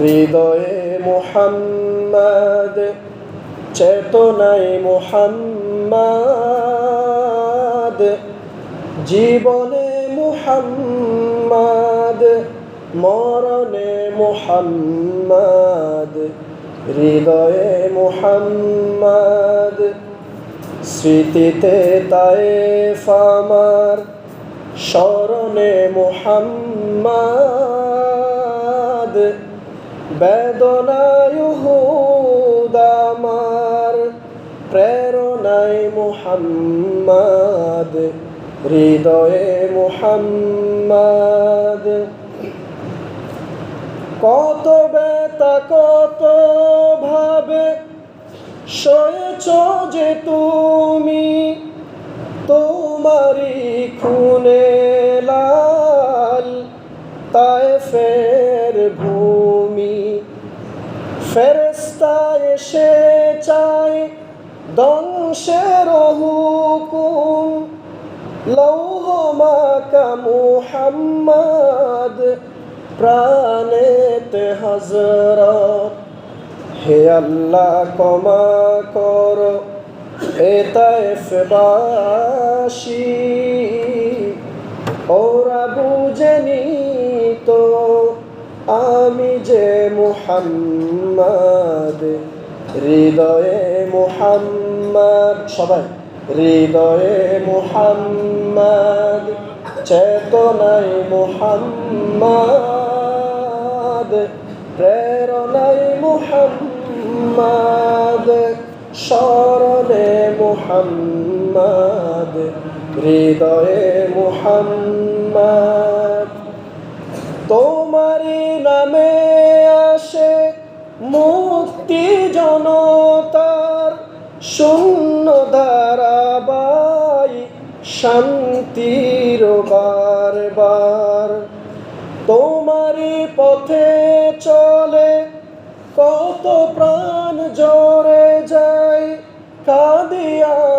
হৃদয়ে মুহাম্মদ, চেতনায় মুহাম্মদ, জীবনে মুহাম্মদ, মরণে মুহাম্মদ, হৃদয়ে মুহাম্মদ, স্মৃতিতে তাই ফামার স্মরণে মুহাম্মদ। বেদনায় হুদামার প্রেরণায় মুহাম্মদ, হৃদয়ে মুহাম্মদ। কত বেতা কত ভাবে সয়েছ যে তুমি তোমারি খুনে ফেরেস্তা এসে চাই ধ্বংসের হুকুম। লৌহ মাকা মুহাম্মদ, প্রাণেতে হজরত হে আল্লাহ, ক্ষমা কর হে তাইফবাসী মুহাম্মদ, হৃদয়ে মুহাম্মদ, সবাই, হৃদয়ে মুহাম্মদ, চেতনায় মুহাম্মদ, প্রেরণায় মুহাম্মদ, স্মরণে মুহাম্মদ, হৃদয়ে মুহাম্মদ। তোমারি নামে মুক্তি জনতার শূন্য ধারাবাই শান্তির বারবার। তোমারি পথে চলে কত প্রাণ জোরে যায়, কাঁদি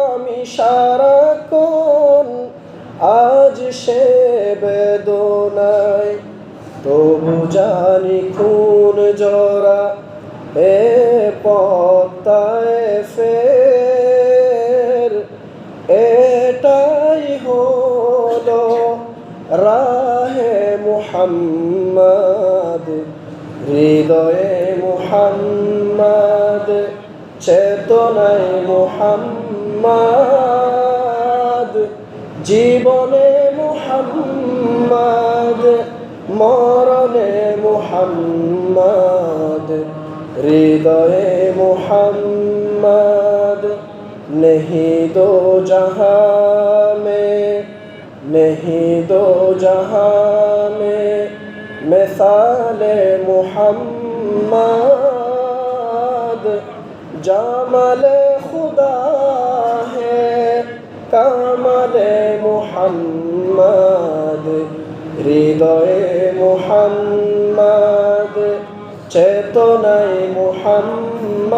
আমি সারাক্ষণ, আজ সে বেদনায়। তবু জানি খুন জরা এ পত্তায় ফের, এটাই হলো রাহে মুহাম্মদ, হৃদয়ে মুহাম্মদ, চেতনায় মুহাম্মদ, জীবনে মুহাম্মদ, মরণে মুহাম্মদ। ردے محمد نہیں دو جہاں میں، نہیں دو جہاں میں، مثال محمد، جامل خدا ہے، کامل محمد ردے محمد চেতনায় মুহাম্মদ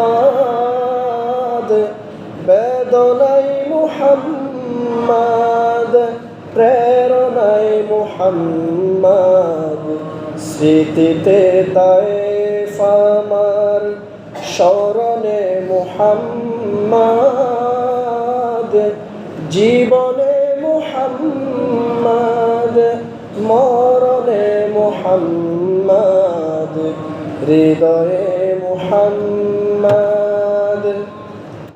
বেদনায় মুহাম্মদ প্রেরণায় মুহাম্মদ, স্মৃতিতে তাই ফামার স্মরণে মুহাম্মদ, জীবনে মুহাম্মদ, মরণে মুহাম্মদ। হৃদয়ে মুহাম্মদ